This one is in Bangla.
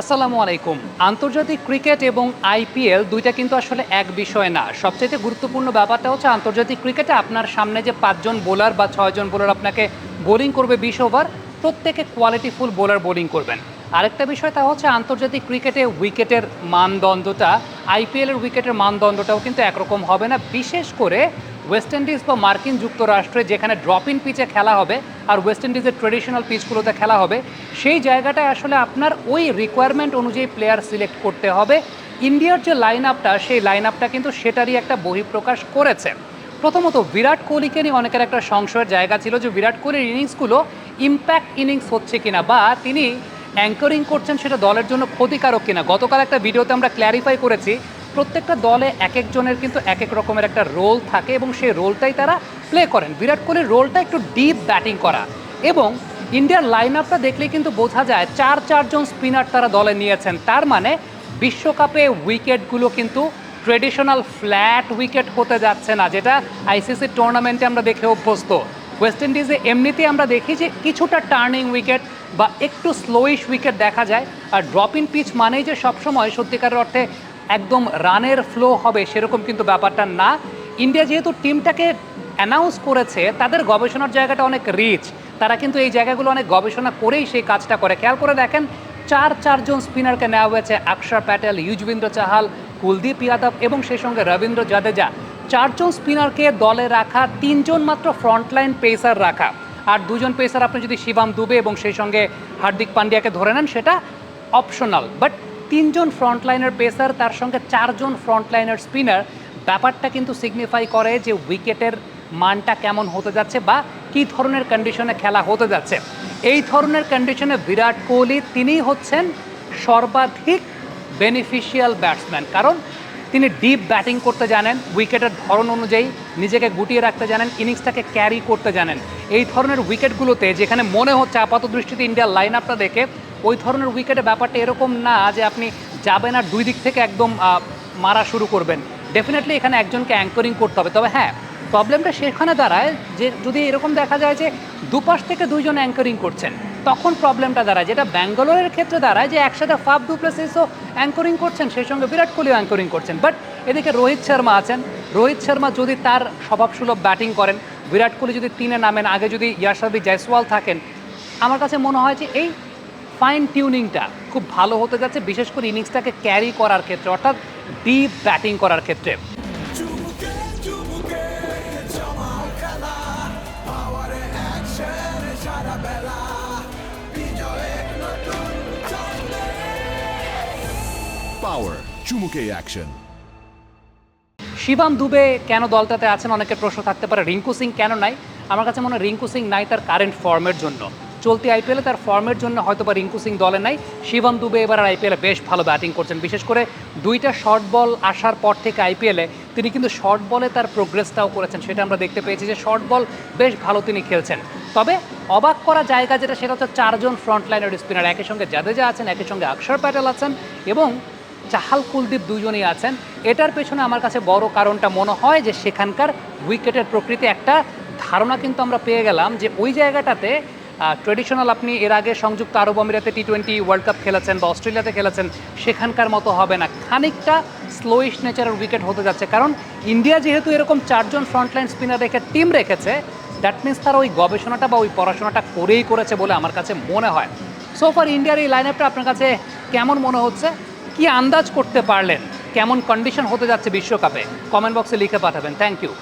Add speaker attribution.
Speaker 1: আসসালামু আলাইকুম। আন্তর্জাতিক ক্রিকেট এবং আইপিএল দুইটা কিন্তু আসলে এক বিষয় না। সবচেয়ে গুরুত্বপূর্ণ ব্যাপারটা হচ্ছে আন্তর্জাতিক ক্রিকেটে আপনার সামনে যে পাঁচজন বোলার বা ছয়জন বোলার আপনাকে বোলিং করবে বিশ ওভার, প্রত্যেকে কোয়ালিটিফুল বোলার বোলিং করবেন। আরেকটা বিষয় তা হচ্ছে আন্তর্জাতিক ক্রিকেটে উইকেটের মানদণ্ডটা আইপিএলের উইকেটের মানদণ্ডটাও কিন্তু একরকম হবে না। বিশেষ করে ওয়েস্ট ইন্ডিজ বা মার্কিন যুক্তরাষ্ট্রে যেখানে ড্রপ ইন পিচে খেলা হবে আর ওয়েস্ট ইন্ডিজের ট্রেডিশনাল পিচগুলোতে খেলা হবে, সেই জায়গাটায় আসলে আপনার ওই রিকোয়ারমেন্ট অনুযায়ী প্লেয়ার সিলেক্ট করতে হবে। ইন্ডিয়ার যে লাইন আপটা সেই লাইন আপটা কিন্তু সেটারই একটা বহিঃপ্রকাশ করেছে। প্রথমত বিরাট কোহলিকে নিয়ে অনেকের একটা সংশয়ের জায়গা ছিল যে বিরাট কোহলির ইনিংসগুলো ইম্প্যাক্ট ইনিংস হচ্ছে কিনা বা তিনি অ্যাঙ্করিং করছেন সেটা দলের জন্য ক্ষতিকারক কিনা। গতকাল একটা ভিডিওতে আমরা ক্ল্যারিফাই করেছি প্রত্যেকটা দলে এক একজনের কিন্তু এক এক রকমের একটা রোল থাকে এবং সেই রোলটাই তারা প্লে করেন। বিরাট কোহলির রোলটা একটু ডিপ ব্যাটিং করা এবং ইন্ডিয়ার লাইন আপটা দেখলে কিন্তু বোঝা যায় চার চারজন স্পিনার তারা দলে নিয়েছেন। তার মানে বিশ্বকাপে উইকেটগুলো কিন্তু ট্রেডিশনাল ফ্ল্যাট উইকেট হতে যাচ্ছে না, যেটা আইসিসি টুর্নামেন্টে আমরা দেখে অভ্যস্ত। ওয়েস্ট ইন্ডিজে এমনিতেই আমরা দেখি যে কিছুটা টার্নিং উইকেট বা একটু স্লোইশ উইকেট দেখা যায়। আর ড্রপ ইন পিচ মানেই যে সবসময় সত্যিকারের অর্থে একদম রানের ফ্লো হবে সেরকম কিন্তু ব্যাপারটা না। ইন্ডিয়া যেহেতু টিমটাকে অ্যানাউন্স করেছে, তাদের গবেষণার জায়গাটা অনেক রিচ তারা কিন্তু এই জায়গাগুলো অনেক গবেষণা করেই সেই কাজটা করে। খেয়াল করে দেখেন, চার চারজন স্পিনারকে নেওয়া হয়েছে অক্ষর প্যাটেল ইউজবিন্দ্র চাহাল কুলদীপ যাদব এবং সেই সঙ্গে রবীন্দ্র জাদেজা চারজন স্পিনারকে দলে রাখা, তিনজন মাত্র ফ্রন্টলাইন পেসার রাখা। আর দুজন পেসার আপনি যদি শিবাম দুবে এবং সেই সঙ্গে হার্দিক পান্ডিয়াকে ধরে নেন, সেটা অপশনাল বাট তিনজন ফ্রন্টলাইনার পেসার, তার সঙ্গে চারজন ফ্রন্টলাইনার স্পিনার। ব্যাপারটা কিন্তু সিগনিফাই করে যে উইকেটের মানটা কেমন হতে যাচ্ছে বা কী ধরনের কন্ডিশনে খেলা হতে যাচ্ছে। এই ধরনের কন্ডিশনে বিরাট কোহলি তিনিই হচ্ছেন সর্বাধিক বেনিফিশিয়াল ব্যাটসম্যান কারণ তিনি ডিপ ব্যাটিং করতে জানেন উইকেটের ধরন অনুযায়ী নিজেকে গুটিয়ে রাখতে জানেন ইনিংসটাকে ক্যারি করতে জানেন। এই ধরনের উইকেটগুলোতে যেখানে মনে হচ্ছে আপাত দৃষ্টিতে ইন্ডিয়ার লাইন আপটা দেখে ওই ধরনের উইকেটে ব্যাপারটা এরকম না যে আপনি যাবেন আর দুই দিক থেকে একদম মারা শুরু করবেন। ডেফিনেটলি এখানে একজনকে অ্যাঙ্করিং করতে হবে। তবে হ্যাঁ প্রবলেমটা সেখানে দাঁড়ায় যে যদি এরকম দেখা যায় যে দুপাশ থেকে দুইজন অ্যাঙ্করিং করছেন, তখন প্রবলেমটা দাঁড়ায়। যেটা ব্যাঙ্গালোরের ক্ষেত্রে দাঁড়ায় যে একসাথে ফাফ ডুপ্লেসিসও অ্যাঙ্করিং করছেন, সেই সঙ্গে বিরাট কোহলিও অ্যাঙ্করিং করছেন। বাট এদিকে রোহিত শর্মা আছেন। রোহিত শর্মা যদি তার স্বভাবসুলভ ব্যাটিং করেন, বিরাট কোহলি যদি তিনে নামেন, আগে যদি ইয়াশাদি জয়সওয়াল থাকেন, আমার কাছে মনে হয় যে এই ফাইন টিউনিংটা খুব ভালো হতে যাচ্ছে বিশেষ করে ইনিংসটাকে ক্যারি করার ক্ষেত্রে অর্থাৎ ডিপ ব্যাটিং করার ক্ষেত্রে।
Speaker 2: পাওয়ারে
Speaker 3: চুমুকে অ্যাকশন
Speaker 1: শিবাম দুবে কেন দলটাতে আছেন? অনেকের প্রশ্ন থাকতে পারে। রিঙ্কু সিং কেন নাই? আমার কাছে মনে হয় রিঙ্কু সিং নাই তার কারেন্ট ফর্মের জন্য। চলতি আইপিএলে তার ফর্মের জন্য হয়তো বা রিঙ্কু সিং দলে নাই। শিবম দুবে এবার আইপিএলে বেশ ভালো ব্যাটিং করছেন। বিশেষ করে দুইটা শর্ট বল আসার পর থেকে আইপিএলে তিনি কিন্তু শর্ট বলে তার প্রোগ্রেসটাও করেছেন। সেটা আমরা দেখতে পেয়েছি যে শর্ট বল বেশ ভালো তিনি খেলছেন। তবে অবাক করা জায়গা যেটা, সেটা হচ্ছে চারজন ফ্রন্টলাইনার স্পিনার। একই সঙ্গে জাদেজা আছেন একই সঙ্গে অক্ষর প্যাটেল আছেন এবং চাহাল কুলদীপ দুজনেই আছেন। এটার পেছনে আমার কাছে বড় কারণটা মনে হয় যে সেখানকার উইকেটের প্রকৃতি একটা ধারণা কিন্তু আমরা পেয়ে গেলাম যে ওই জায়গাটাতে ট্রেডিশনাল আপনি এর আগে সংযুক্ত আরব আমিরাতে টি টোয়েন্টি ওয়ার্ল্ড কাপ খেলেছেন বা অস্ট্রেলিয়াতে খেলেছেন, সেখানকার মতো হবে না। খানিকটা স্লোইশ নেচারের উইকেট হতে যাচ্ছে। কারণ ইন্ডিয়া যেহেতু এরকম চারজন ফ্রন্টলাইন স্পিনার রেখে টিম রেখেছে দ্যাট মিনস তারা ওই গবেষণাটা বা ওই পড়াশোনাটা করেই করেছে বলে আমার কাছে মনে হয়। সো ফার ইন্ডিয়ার এই লাইন আপনার কাছে কেমন মনে হচ্ছে? কি আন্দাজ করতে পারলেন? কেমন কন্ডিশন হতে যাচ্ছে বিশ্বকাপে? কমেন্ট বক্সে লিখে পাঠাবেন। Thank you